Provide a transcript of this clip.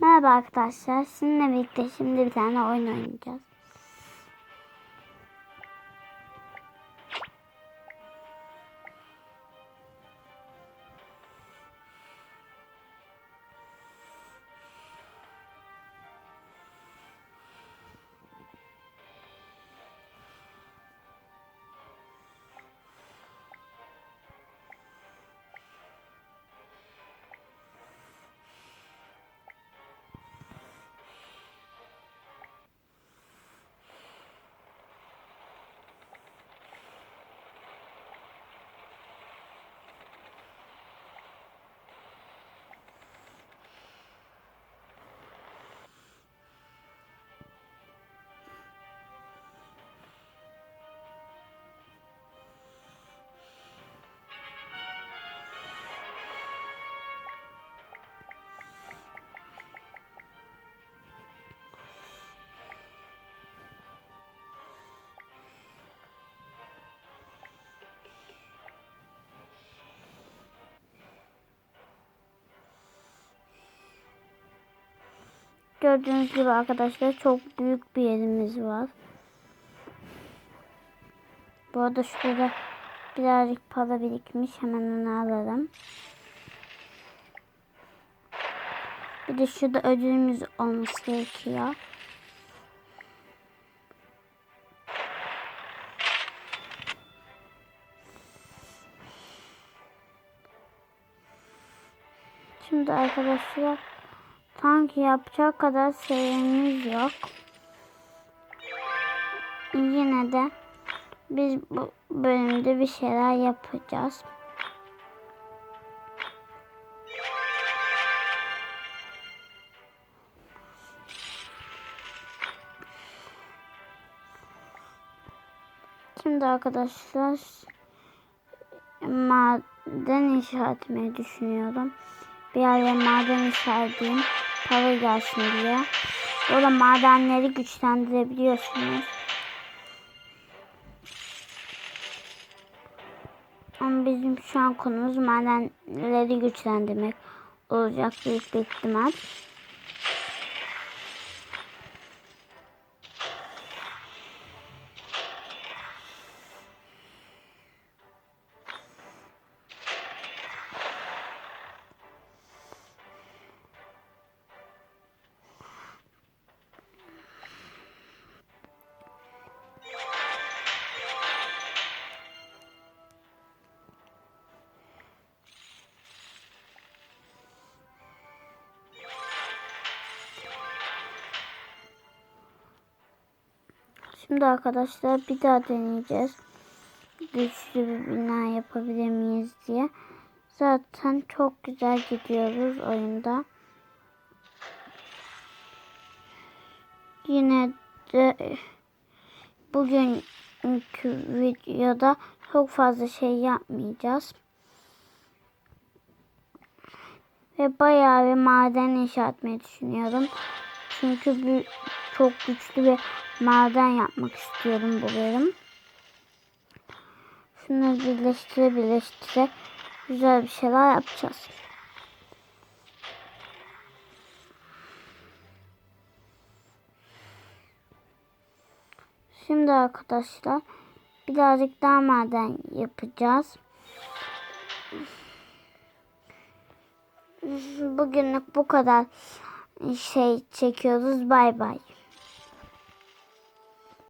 Merhaba arkadaşlar. Sizinle birlikte şimdi bir tane oyun oynayacağız. Gördüğünüz gibi arkadaşlar çok büyük bir yerimiz var. Bu arada şurada birazcık para birikmiş. Hemen onu alalım. Bir de şurada ödülümüz olması gerekiyor. Şimdi arkadaşlar tank yapacak kadar şeyimiz yok. Yine de biz bu bölümde bir şeyler yapacağız. Şimdi arkadaşlar maden inşa etmeyi düşünüyorum. Bir yerlere maden inşa edeyim. Para gelsin diye. Burada madenleri güçlendirebiliyorsunuz. Ama bizim şu an konumuz madenleri güçlendirmek olacak büyük bir ihtimal. Şimdi arkadaşlar bir daha deneyeceğiz. Güçlü bir bina yapabilir miyiz diye. Zaten çok güzel gidiyoruz oyunda. Yine de bugünkü videoda çok fazla şey yapmayacağız. Ve bayağı bir maden inşa etmeyi düşünüyorum. Çünkü bir, çok güçlü bir maden yapmak istiyorum bu bölüm. Şunları birleştire birleştire güzel bir şeyler yapacağız. Şimdi arkadaşlar birazcık daha maden yapacağız. Bugünlük bu kadar şey çekiyoruz. Bay bay.